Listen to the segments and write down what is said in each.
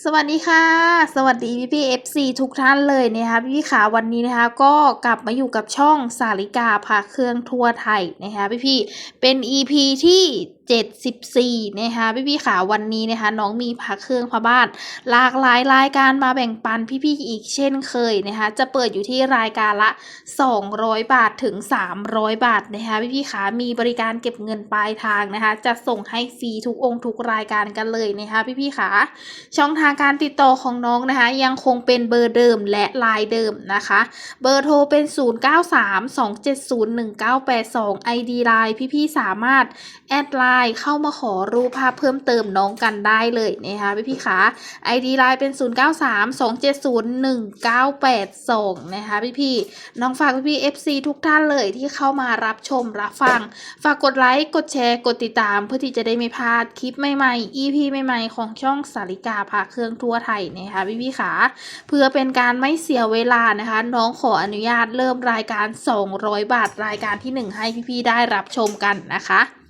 สวัสดีค่ะ สวัสดีพี่พี่เอฟซีทุกท่านเลยนะคะพี่พี่ขาวันนี้นะคะก็กลับมาอยู่กับช่องสาริกาพาเครื่องทั่วไทยนะคะพี่พี่เป็น EP ที่ 74นะคะพี่พี่ขาวันนี้นะคะน้องมีพาเครื่องพาบ้าน หลากหลายรายการมาแบ่งปันพี่ๆอีกเช่นเคยนะคะจะเปิดอยู่ที่รายการละ 200 บาทถึง 300 บาทนะคะพี่ๆขามีบริการเก็บเงินปลายทางนะคะจะส่งให้ฟรีทุกองค์ทุกรายการกันเลยนะคะพี่ๆขาช่องทางการติดต่อของน้องนะคะยังคงเป็นเบอร์เดิมและไลน์เดิมนะคะ เบอร์โทรเป็น 0932701982 ID ไลน์พี่ๆสามารถแอดไลน์เข้ามาขอรูปภาพเพิ่มเติมน้องกันได้เลยนะคะพี่ๆคะ ID ไลน์เป็น 0932701982 นะคะพี่ๆน้องฝากพี่ๆ FC ทุกท่านเลยที่เข้ามารับชมรับฟัง ฝากกดไลค์กดแชร์กดติดตาม เพื่อที่จะได้ไม่พลาดคลิปใหม่ๆ EP ใหม่ๆของช่องสาริกาพาเครื่องทั่วไทยนะคะพี่พี่ขาเพื่อเป็นการไม่เสียเวลานะคะ น้องขออนุญาตเริ่มรายการ 200 บาทรายการที่ 1 ให้พี่ๆได้รับชมกันนะคะ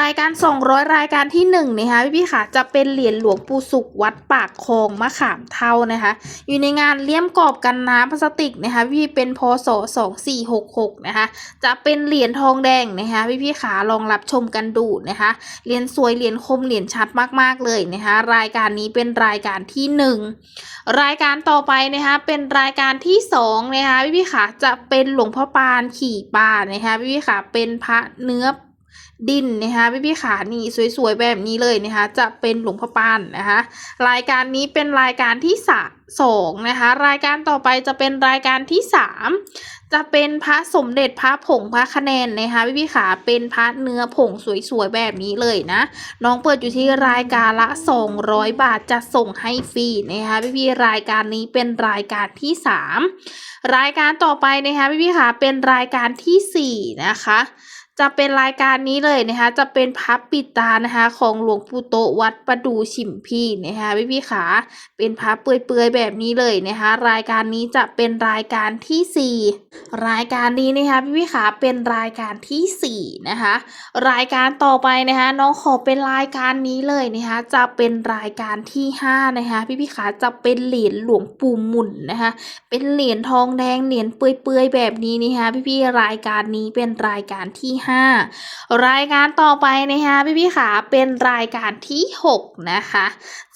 รายการ 200 รายการที่1นะคะพี่พี่ค่ะจะเป็นเหรียญหลวงปู่สุขวัดปากคลองมะขามเท่านะคะอยู่ในงานเลี่ยมกรอบกันน้ำพลาสติกนะคะพี่เป็นพศ2466นะคะจะเป็นเหรียญทองแดงนะคะพี่พี่ขาลองรับชมกันดูนะคะเหรียญสวยเหรียญคมเหรียญชัดมากๆเลยนะคะรายการนี้เป็นรายการที่หนึ่งรายการต่อไปนะคะเป็นรายการที่สองนะคะพี่พี่ขาจะเป็นหลวงพ่อปานขี่ปานนะคะพี่พี่ขาเป็นพระเนื้อ ดินนะคะพี่พี่ขานี่สวยๆแบบนี้เลยนะคะจะเป็นหลวงพ่อปานนะคะรายการนี้เป็นรายการที่สาสองนะคะรายการต่อไปจะเป็นรายการที่สามจะเป็นพระสมเด็จพระผงพระคะแนนนะคะพี่พี่ขาเป็นพระเนื้อผงสวยๆแบบนี้เลยนะ น้องเปิดอยู่ที่รายการละ 200 บาทจะส่งให้ฟรีนะคะพี่พี่รายการนี้เป็นรายการที่สามรายการต่อไปนะคะพี่พี่ขาเป็นรายการที่สี่นะคะ จะเป็นรายการนี้เลยนะคะ จะเป็นพับปิดตานะคะ ของหลวงปู่โตวัดประดูฉิมพี่นะคะพี่พี่ขาเป็นพับเปื่อยๆแบบนี้เลยนะคะ รายการนี้จะเป็นรายการที่สี่รายการนี้นะคะพี่พี่ขาเป็นรายการที่สี่นะคะรายการต่อไปนะคะน้องขอเป็นรายการนี้เลยนะคะจะเป็นรายการที่ห้านะคะพี่พี่ขาจะเป็นเหรียญหลวงปู่หมุนนะคะเป็นเหรียญทองแดงเหรียญเปื่อยๆแบบนี้นะคะพี่ๆรายการนี้เป็นรายการที่5รายการต่อไปนะคะพี่ๆขาเป็นรายการที่ 6 นะคะ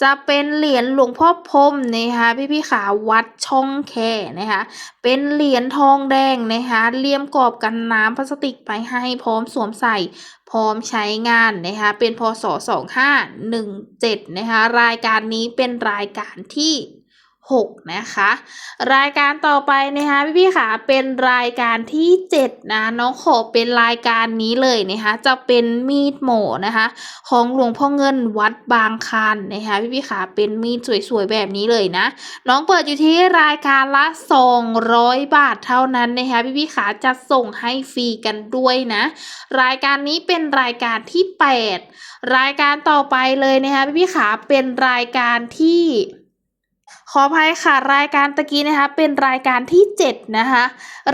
จะเป็นเหรียญหลวงพ่อพรมนะคะพี่ๆขาวัดช่องแคนะคะเป็นเหรียญทองแดงนะคะเลี่ยมกรอบกันน้ำพลาสติกไปให้พร้อมสวมใส่พร้อมใช้งานนะคะเป็นพศ2517นะคะรายการนี้เป็นรายการที่ 6 นะคะ รายการต่อไปนะคะพี่พี่ค่ะเป็นรายการที่ 7 นะน้องขอเป็นรายการนี้เลยนะคะจะเป็นมีดหมอนะคะของหลวงพ่อเงินวัดบางคานนะคะพี่พี่ค่ะเป็นมีดสวยๆแบบนี้เลยนะ น้องเปิดอยู่ที่รายการละ 200 บาทเท่านั้นนะคะพี่พี่ค่ะจะส่งให้ฟรีกันด้วยนะ รายการนี้เป็นรายการที่ 8 รายการต่อไปเลยนะคะพี่พี่ค่ะเป็นรายการที่ ขออภัยค่ะรายการตะกี้นะคะเป็นรายการที่ 7 นะคะ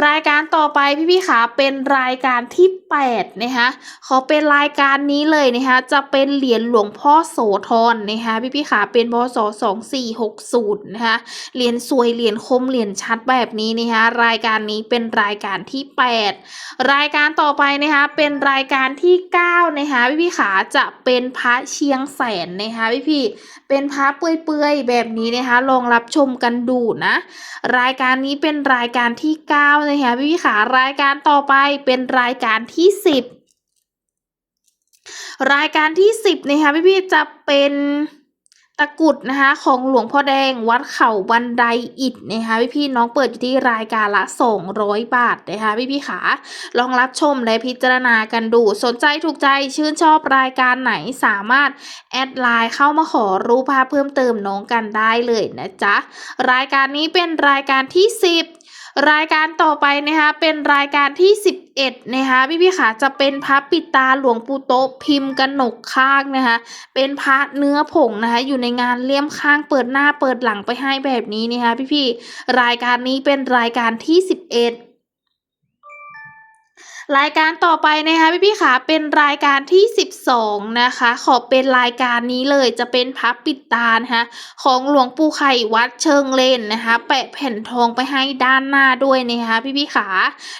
รายการต่อไปพี่พี่ขาเป็นรายการที่8นะคะขอเป็นรายการนี้เลยนะคะจะเป็นเหรียญหลวงพ่อโสธรนะคะพี่พี่ขาเป็นพศ2460นะคะเหรียญสวยเหรียญคมเหรียญชัดแบบนี้นะคะรายการนี้เป็นรายการที่ 8 รายการต่อไปนะคะเป็นรายการที่9นะคะพี่พี่ขาจะเป็นพระเชียงแสนนะคะพี่พี่เป็นพระเปื่อยๆแบบนี้นะคะลองรับชมกันดูนะ รายการนี้เป็นรายการที่ 9 นะคะพี่พี่ขารายการต่อไปเป็นรายการที่ 10 รายการที่ 10นะคะพี่พี่จะเป็น ตะกุดนะคะของหลวงพ่อแดงวัดเขาบันไดอิดนะคะพี่พี่น้องเปิดอยู่ที่รายการละ 200 บาทนะคะพี่พี่ขาลองรับชมและพิจารณากันดูสนใจถูกใจชื่นชอบรายการไหนสามารถแอดไลน์เข้ามาขอรูปภาพเพิ่มเติมน้องกันได้เลยนะจ๊ะรายการนี้เป็นรายการที่ 10 รายการต่อไปนะคะเป็นรายการที่ 11นะคะพี่พี่ขาจะเป็นพระปิดตาหลวงปู่โตพิมพ์กนกข้างนะคะเป็นพระเนื้อผงนะคะอยู่ในงานเลี่ยมข้างเปิดหน้าเปิดหลังไปให้แบบนี้นะคะพี่พี่รายการนี้เป็นรายการที่ 11 รายการต่อไปนะคะพี่ๆค่ะเป็นรายการที่ 12 นะคะ ขอเป็นรายการนี้เลยจะเป็นพระปิดตานะคะของหลวงปู่ไข่วัดเชิงเลนนะคะ แปะแผ่นทองไปให้ด้านหน้าด้วยนะคะพี่ๆค่ะ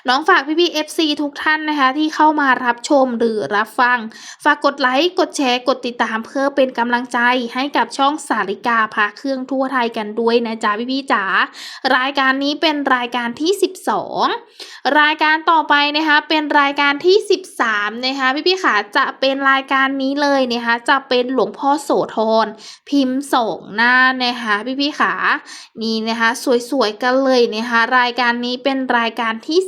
น้องฝากพี่พี่ FC ทุกท่านนะคะ ที่เข้ามารับชมหรือรับฟัง ฝากกดไลค์กดแชร์กดติดตามเพื่อเป็นกำลังใจให้กับช่องสาริกาพาเครื่องทั่วไทยกันด้วยนะจ๊ะพี่ๆจ๋ารายการนี้เป็นรายการที่ 12 รายการต่อไปนะคะเป็น็นรายการที่ 13 นะคะ พี่พี่ๆค่ะจะเป็นรายการนี้เลยนะคะ จะเป็นหลวงพ่อโสธรพิมพ์สองหน้านะคะ พี่พี่ๆค่ะนี่นะคะ สวยๆกันเลยนะคะ รายการนี้เป็นรายการที่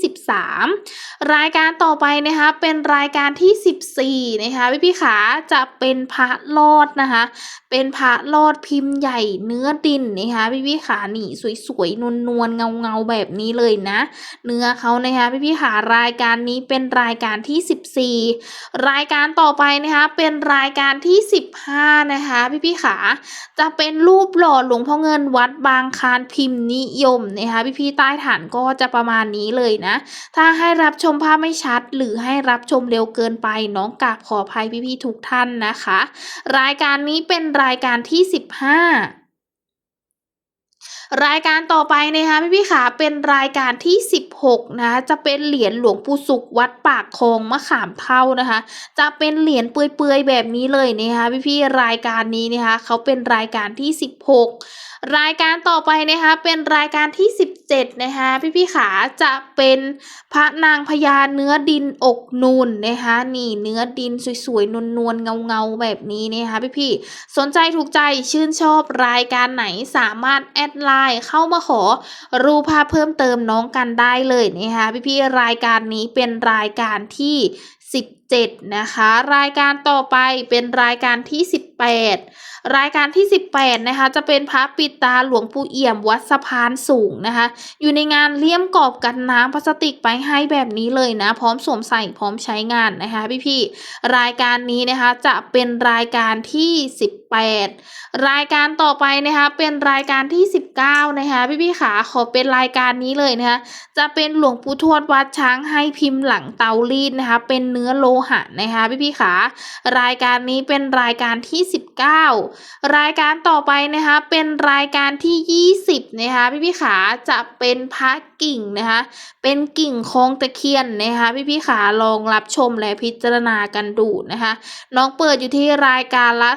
13 รายการต่อไปนะคะ เป็นรายการที่ 14 นะคะ พี่พี่ๆค่ะจะเป็นพระลอดนะคะ เป็นพระลอดพิมพ์ใหญ่เนื้อดินนะคะ พี่พี่ขานี่สวยๆนวลๆเงาๆแบบนี้เลยนะ เนื้อเขานะคะ พี่พี่ขารายการนี้เป็นรายการที่ 14 รายการต่อไปนะคะเป็นรายการที่ 15 นะคะพี่พี่ขาจะเป็นรูปหล่อหลวงพ่อเงินวัดบางคานพิมพ์นิยมนะคะพี่พี่ใต้ฐานก็จะประมาณนี้เลยนะ ถ้าให้รับชมภาพไม่ชัด หรือให้รับชมเร็วเกินไปน้องกราบขออภัยพี่ๆทุกท่านนะคะ รายการนี้เป็นรายการที่ 15 รายการต่อไปนะคะพี่พี่ขาเป็นรายการที่ 16นะคะจะเป็นเหรียญหลวงปู่สุขวัดปากคลองมะขามเท่านะคะ จะเป็นเหรียญเปื่อยๆแบบนี้เลยนะคะพี่พี่รายการนี้นะคะเขาเป็นรายการที่ 16รายการต่อไปนะคะเป็นรายการที่ 17นะคะพี่พี่ขาจะเป็นพระนางพญาเนื้อดินอกนูนนะคะนี่เนื้อดินสวยๆนวลๆเงาๆแบบนี้นะคะพี่พี่ๆสนใจถูกใจชื่นชอบรายการไหนสามารถแอดไลน์เข้ามาขอรูปภาพเพิ่มเติมน้องกันได้เลยนะคะพี่ๆรายการนี้เป็นรายการที่ 17 นะคะ รายการต่อไปเป็นรายการที่ 18 รายการที่ 18 นะคะ จะเป็นพระปิดตาหลวงปู่เอี่ยมวัดสะพานสูงนะคะ อยู่ในงานเลี่ยมกรอบกันน้ำพลาสติกไปให้แบบนี้เลยนะ พร้อมสวมใส่พร้อมใช้งานนะคะพี่ๆรายการนี้นะคะจะเป็นรายการที่ 18 รายการต่อไปนะคะเป็นรายการที่ 19 นะคะพี่ๆขาขอเป็นรายการนี้เลยนะคะจะเป็นหลวงปู่ทวดวัดช้างให้พิมพ์หลังเตารีดนะคะเป็นเนื้อโลหะนะคะพี่พี่ๆขารายการนี้เป็นรายการที่ 19 รายการต่อไปนะคะเป็นรายการที่ 20นะคะพี่พี่ๆขาจะเป็นพระกิ่งนะคะเป็นกิ่งโค้งตะเคียนนะคะพี่พี่ๆขาลองรับชมและพิจารณากันดูนะคะน้องเปิดอยู่ที่รายการละ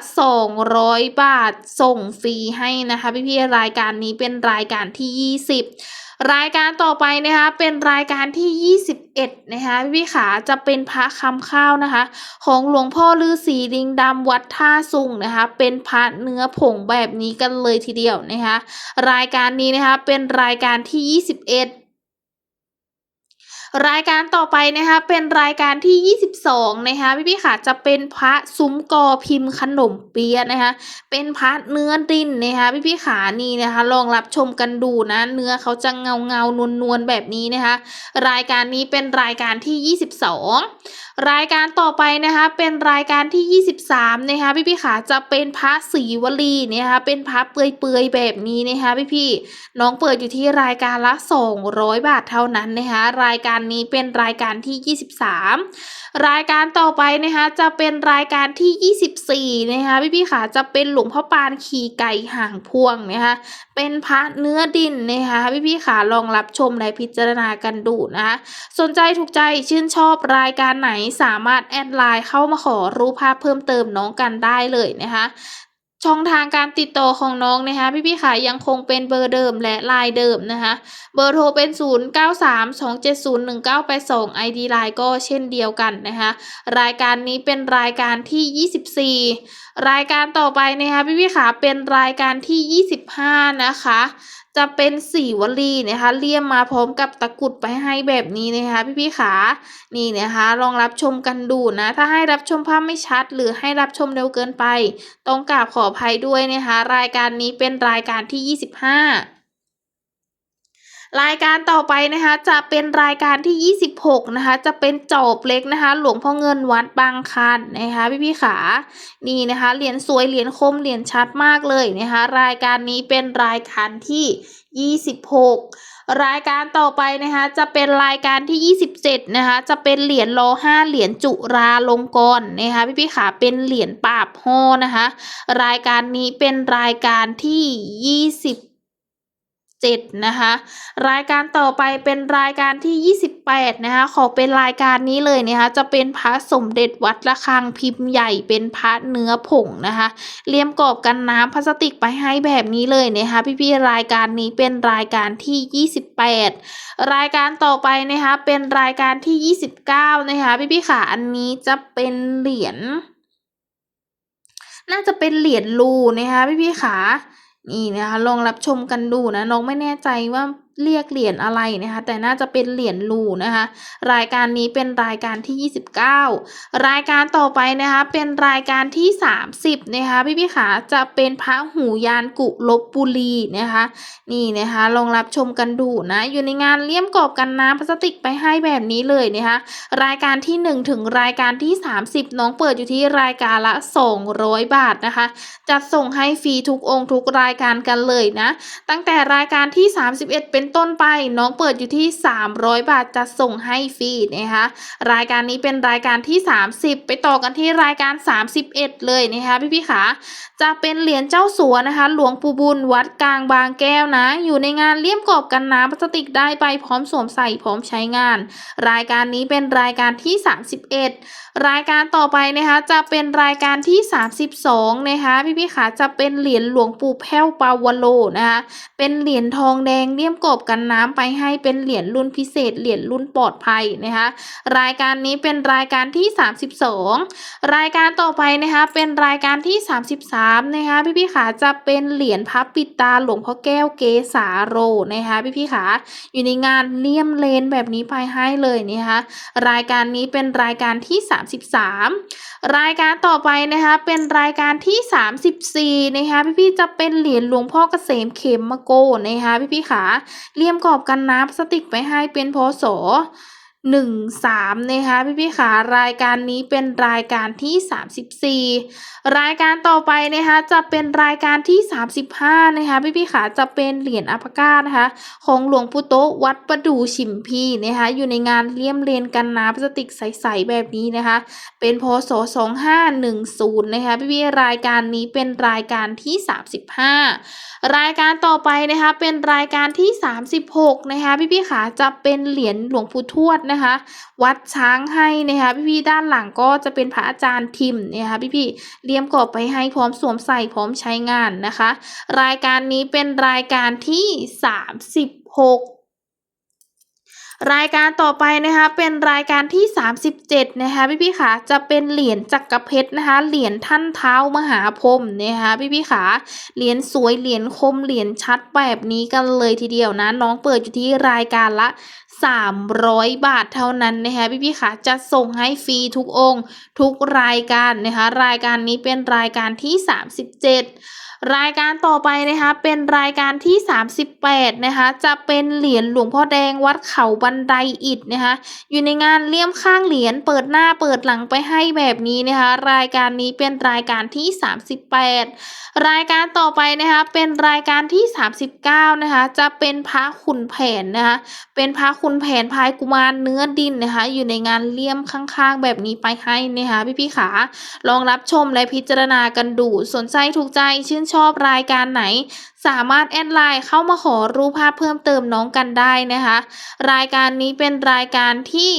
200 บาทส่งฟรีให้นะคะพี่พี่ๆรายการนี้เป็นรายการที่ 20 รายการต่อไปนะคะเป็นรายการที่ 21 นะคะพี่ขาจะเป็นพระคำข้าวนะคะ ของหลวงพ่อฤาษีลิงดำวัดท่าสุงนะคะเป็นพระเนื้อผงแบบนี้กันเลยทีเดียวนะคะรายการนี้นะคะเป็นรายการที่ 21 รายการต่อไปนะคะเป็นรายการที่ 22 นะคะพี่พี่ค่ะจะเป็นพระซุ้มกอพิมพ์ขนมเปี๊ยะนะคะเป็นพระเนื้อดินนะคะพี่พี่ขานี่นะคะลองรับชมกันดูนะ เนื้อเขาจะเงาเงานวลนวลแบบนี้นะคะรายการนี้เป็นรายการที่ 22รายการต่อไปนะคะเป็นรายการที่ 23นะคะพี่พี่ขาจะเป็นพระศรีวลีนะคะเป็นพระเปื่อยๆแบบนี้นะคะพี่พี่น้องเปิดอยู่ที่รายการละ 200 บาทเท่านั้นนะคะรายการนี้เป็นรายการที่ 23 รายการต่อไปนะคะจะเป็นรายการที่ 24นะคะพี่พี่ๆค่ะจะเป็นหลวงพ่อปานขี่ไก่ห่างพวงนะคะเป็นพระเนื้อดินนะคะพี่พี่ๆค่ะลองรับชมและพิจารณากันดูนะคะสนใจถูกใจชื่นชอบรายการไหนสามารถแอดไลน์เข้ามาขอรูปภาพเพิ่มเติมน้องกันได้เลยนะคะช่องทางการติดต่อของน้องนะคะพี่พี่ๆค่ะยังคงเป็นเบอร์เดิมและไลน์เดิมนะคะเบอร์โทรเป็น 0 9 3 2 7 0 1 9 8 2 ID ไลน์ก็เช่นเดียวกันนะคะรายการนี้เป็นรายการที่ 24 รายการต่อไปนะคะพี่พี่ๆค่ะเป็นรายการที่ 25 นะคะ จะเป็นสีวลีนะคะเลี่ยมมาพร้อมกับตะกุดไปให้แบบนี้นะคะพี่พี่ขานี่นะคะลองรับชมกันดูนะ ถ้าให้รับชมภาพไม่ชัด หรือให้รับชมเร็วเกินไป ต้องกราบขออภัยด้วยนะคะรายการนี้เป็นรายการที่ 25 รายการต่อไปนะคะจะเป็นรายการที่ 26 นะคะ จะเป็นจอบเล็กนะคะ หลวงพ่อเงินวัดบางคันนะคะพี่พี่ขานี่นะคะเหรียญสวยเหรียญคมเหรียญชัดมากเลยนะคะ รายการนี้เป็นรายการที่ 26 รายการต่อไปนะคะจะเป็นรายการที่ 27 นะคะ จะเป็นเหรียญโลห้าเหรียญจุราลงกรณ์นะคะพี่พี่ขาเป็นเหรียญปราบโฮนะคะ รายการนี้เป็นรายการที่ 27 นะคะ รายการต่อไปเป็นรายการที่ 28 นะคะ ขอเป็นรายการนี้เลยนะคะ จะเป็นพระสมเด็จวัดระฆังพิมพ์ใหญ่เป็นพระเนื้อผงนะคะเลี่ยมกรอบกันน้ำพลาสติกไปให้แบบนี้เลยนะคะ พี่ๆรายการนี้เป็นรายการที่ 28 รายการต่อไปนะคะเป็นรายการที่ 29 นะคะพี่ๆค่ะอันนี้จะเป็นเหรียญน่าจะเป็นเหรียญรูนะคะพี่พี่ๆขา นี่นะคะลองรับชมกันดูนะน้องไม่แน่ใจว่า เรียกเหรียญอะไรนะคะ แต่น่าจะเป็นเหรียญรูนะคะ รายการนี้เป็นรายการที่ 29 รายการต่อไปนะคะ เป็นรายการที่ 30 นะคะ พี่พี่ๆขาจะเป็นพระหูยานกุลบบุรีนะคะ นี่นะคะลองรับชมกันดูนะ อยู่ในงานเลี่ยมกรอบกันน้ำพลาสติกไปให้แบบนี้เลยนะคะ รายการที่ 1 ถึงรายการที่ 30 น้องเปิดอยู่ที่รายการละ 200 บาทนะคะ จัดส่งให้ฟรีทุกองค์ทุกรายการกันเลยนะ ตั้งแต่รายการที่ 31 เป็น็นต้นไปน้องเปิดอยู่ที่ 300 บาทจัดส่งให้ฟรีนะคะรายการนี้เป็นรายการที่ 30 ไปต่อกันที่รายการ 31 เลยนะคะพี่พี่ขาจะเป็นเหรียญเจ้าสัวนะคะ หลวงปู่บุญวัดกลางบางแก้วนะ อยู่ในงานเลี่ยมกรอบกันน้ำพลาสติกได้ไปพร้อมสวมใส่พร้อมใช้งาน รายการนี้เป็นรายการที่ 31 รายการต่อไปนะคะจะเป็นรายการที่ 32นะคะพี่พี่ขาจะเป็นเหรียญหลวงปู่แพ้วปาวโลนะคะเป็นเหรียญทองแดงเลี่ยมกรอบกันน้ำไปให้เป็นเหรียญรุ่นพิเศษเหรียญรุ่นปลอดภัยนะคะรายการนี้เป็นรายการที่ 32 รายการต่อไปนะคะเป็นรายการที่ 33นะคะพี่พี่ๆขาจะเป็นเหรียญพับปิดตาหลวงพ่อแก้วเกสาโรนะคะพี่พี่ๆขาอยู่ในงานเลี่ยมเลนแบบนี้ไปให้เลยนะคะรายการนี้เป็นรายการที่ 33 รายการต่อไปนะคะเป็นรายการที่ 34นะคะพี่ๆจะเป็นเหรียญหลวงพ่อเกษมเข็มมะโกนะคะพี่พี่ๆขาเลี่ยมกรอบกันน้ำสติกไปให้เป็นพโสามนะคะพี่พี่ขารายการนี้เป็นรายการที่สามสิบสี่รายการต่อไปนะคะจะเป็นรายการที่สามสิบห้านะคะพี่พี่ขาจะเป็นเหรียญอัปกานะคะของหลวงปู่โตะวัดประดูฉิมพีนะคะอยู่ในงานเลี่ยมเลนกันน้ำพลาสติกใสๆแบบนี้นะคะเป็นพศสองห้าหนึ่งศูนย์นะคะพี่พี่รายการนี้เป็นรายการที่สามสิบห้ารายการต่อไปนะคะเป็นรายการที่สามสิบหกนะคะพี่พี่ขาจะเป็นเหรียญหลวงปู่ทวดนะคะ วัดช้างให้นะคะพี่ๆด้านหลังก็จะเป็นพระอาจารย์ทิมนะคะพี่ๆเลี่ยมกรอบไปให้พร้อมสวมใส่พร้อมใช้งานนะคะ รายการนี้เป็นรายการที่สามสิบหก รายการต่อไปนะคะเป็นรายการที่ 37 นะคะพี่พี่ขาจะเป็นเหรียญจักรเพชรนะคะเหรียญท่านเท้ามหาพรมนะคะพี่พี่ขาเหรียญสวยเหรียญคมเหรียญชัดแบบนี้กันเลยทีเดียวนะ น้องเปิดอยู่ที่รายการละ 300 บาทเท่านั้นนะคะพี่พี่ขาจะส่งให้ฟรีทุกองค์ ทุกรายการนะคะรายการนี้เป็นรายการที่ 37 รายการต่อไปนะคะเป็นรายการที่ 38นะคะจะเป็นเหรียญหลวงพ่อแดงวัดเขาบันไดอิฐนะคะอยู่ในงานเลี่ยมข้างเหรียญเปิดหน้าเปิดหลังไปให้แบบนี้นะคะรายการนี้เป็นรายการที่ 38 รายการต่อไปนะคะเป็นรายการที่ 39นะคะจะเป็นพระขุนแผนนะคะเป็นพระคุณแผนพายกุมารเนื้อดินนะคะอยู่ในงานเลี่ยมข้างๆ แบบนี้ไปให้นะคะพี่ๆขาลองรับชมและพิจารณากันดูสนใจถูกใจชื่นชอบรายการไหน สามารถแอดไลน์เข้ามาขอรูปภาพเพิ่มเติมน้องกันได้นะคะ รายการนี้เป็นรายการที่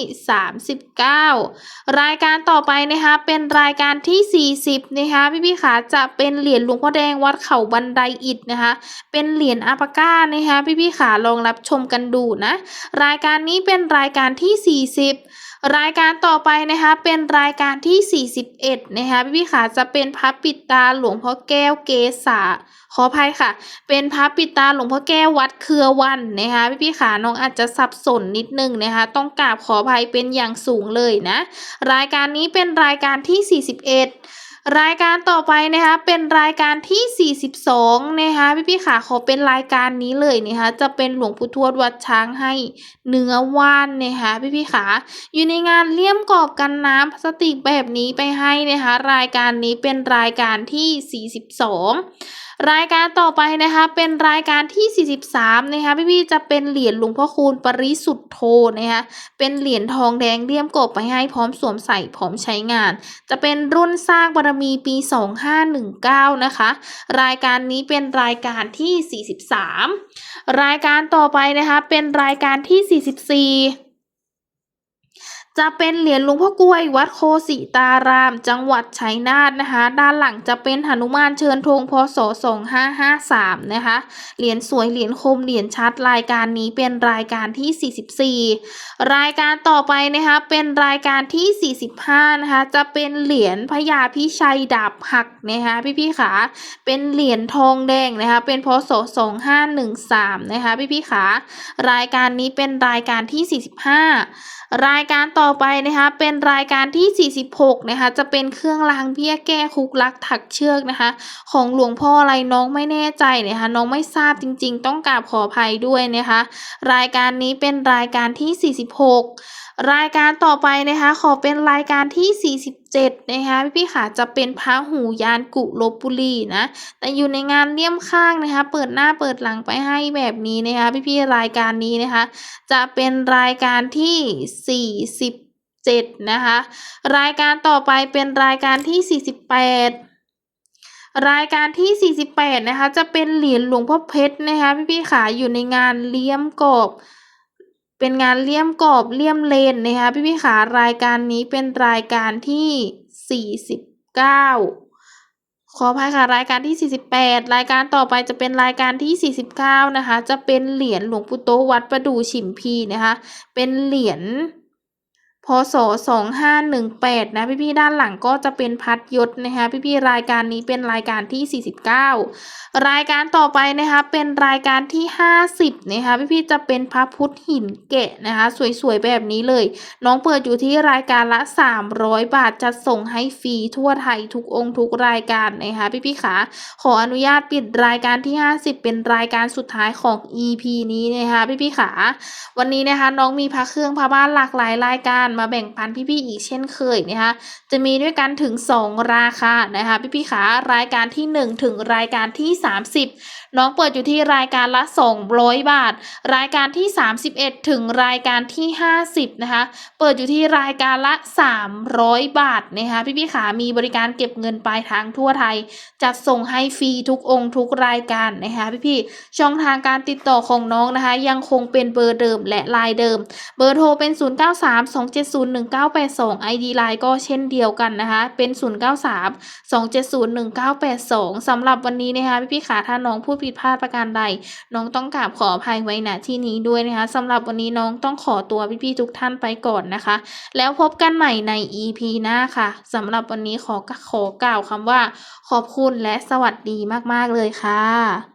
39 รายการต่อไปนะคะเป็นรายการที่ 40นะคะพี่ๆขาจะเป็นเหรียญหลวงพ่อแดงวัดเขาบันไดอิฐนะคะ เป็นเหรียญอาปาก้านะคะพี่ๆขาลองรับชมกันดูนะรายการนี้เป็นรายการที่ 40 รายการต่อไปนะคะเป็นรายการที่ 41นะคะพี่พี่ขาจะเป็นพระปิดตาหลวงพ่อแก้วเกษาขออภัยค่ะเป็นพระปิตาหลวงพ่อแก้ววัดเครือวันนะคะพี่พี่ขาน้องอาจจะสับสนนิดนึงนะคะต้องกราบขออภัยเป็นอย่างสูงเลยนะ รายการนี้เป็นรายการที่ 41รายการต่อไปนะคะเป็นรายการที่ 42นะคะพี่พี่ขาขอเป็นรายการนี้เลยนะคะจะเป็นหลวงปู่ทวดวัดช้างให้เนื้อว่านนะคะพี่พี่ขาอยู่ในงานเลี่ยมกรอบกันน้ำพลาสติกแบบนี้ไปให้นะคะรายการนี้เป็นรายการที่ 42รายการต่อไปนะคะเป็นรายการที่ 43 นะคะพี่ๆจะเป็นเหรียญหลวงพ่อคูณปริสุทธโธนะคะเป็นเหรียญทองแดงเลี่ยมกบไปให้พร้อมสวมใส่พร้อมใช้งาน จะเป็นรุ่นสร้างบารมีปี 2519 นะคะ รายการนี้เป็นรายการที่ 43 รายการต่อไปนะคะเป็นรายการที่ 44 จะเป็นเหรียญหลวงพ่อกล้วย วัดโคสิตาราม จังหวัดชัยนาทนะคะ ด้านหลังจะเป็นหนุมานเชิญธงพศ2553นะคะ เหรียญสวยเหรียญคมเหรียญชัดรายการนี้เป็นรายการที่ 44 รายการต่อไปนะคะเป็นรายการที่ 45นะคะจะเป็นเหรียญพญาพิชัยดาบหักนะคะพี่ๆขาเป็นเหรียญทองแดงนะคะเป็นพศ2513นะคะพี่ๆขารายการนี้เป็นรายการที่ 45 รายการต่อไปนะคะเป็นรายการที่ 46นะคะจะเป็นเครื่องรางเบี้ยแก้คุกลักถักเชือกนะคะ ของหลวงพ่ออะไรน้องไม่แน่ใจนะคะน้องไม่ทราบจริง ๆ ต้องกราบขออภัยด้วยนะคะ รายการนี้เป็นรายการที่ 46 รายการต่อไปนะคะ ขอเป็นรายการที่ 47 นะคะพี่ๆค่ะจะเป็นพระหูยานกุลบบุรีนะ แต่อยู่ในงานเลี่ยมข้างนะคะ เปิดหน้าเปิดหลังไปให้แบบนี้นะคะ พี่ๆรายการนี้นะคะ จะเป็นรายการที่ 47 นะคะ รายการต่อไปเป็นรายการที่ 48รายการที่ 48 นะคะ จะเป็นเหรียญหลวงพ่อเพชรนะคะ พี่ๆขาอยู่ในงานเลี่ยมกรอบ เป็นงานเลี่ยมกรอบเลี่ยมเลนนะคะพี่พี่ขารายการนี้เป็นรายการที่ 49 ขออภัยค่ะรายการที่ 48 รายการต่อไปจะเป็นรายการที่ 49 นะคะ จะเป็นเหรียญหลวงปู่โตวัดประดู่ฉิมพีนะคะ เป็นเหรียญ พศ2518 นะพี่ๆด้านหลังก็จะเป็นพัดยศนะคะพี่ๆรายการนี้เป็นรายการที่ 49 รายการต่อไปนะคะเป็นรายการที่ 50นะคะพี่ๆจะเป็นพระพุทธหินแกะนะคะสวยๆแบบนี้เลย น้องเปิดอยู่ที่รายการละ 300 บาทจะส่งให้ฟรีทั่วไทยทุกองค์ทุกรายการนะคะพี่ๆขาขออนุญาตปิดรายการที่ 50 เป็นรายการสุดท้ายของ EP นี้นะคะพี่ๆขาวันนี้นะคะน้องมีพระเครื่องพระบ้านหลากหลายรายการมาแบ่งปันพี่ๆอีกเช่นเคยนะคะจะมีด้วยกันถึง 2 ราคานะคะพี่ๆขารายการที่ 1 ถึงรายการที่ 30 น้องเปิดอยู่ที่รายการละ200บาท รายการที่ 31 ถึงรายการที่ 50นะคะ เปิดอยู่ที่รายการละ 300 บาทนะคะพี่ๆขามีบริการเก็บเงินปลายทางทั่วไทย จัดส่งให้ฟรีทุกองค์ทุกรายการนะคะพี่ๆช่องทางการติดต่อของน้องนะคะ ยังคงเป็นเบอร์เดิมและไลน์เดิม เบอร์โทรเป็น 0932701982 ID ไลน์ก็เช่นเดียวกันนะคะ เป็น 0932701982สำหรับวันนี้นะคะพี่ๆขาถ้าน้องพูดผิดพลาดประการใด น้องต้องกราบขออภัยไว้ณที่นี้ด้วยนะคะสำหรับวันนี้น้องต้องขอตัวพี่ๆทุกท่านไปก่อนนะคะ แล้วพบกันใหม่ใน EP หน้าค่ะสำหรับวันนี้ขอขอกล่าวคำว่า ขอบคุณและสวัสดีมากๆเลยค่ะ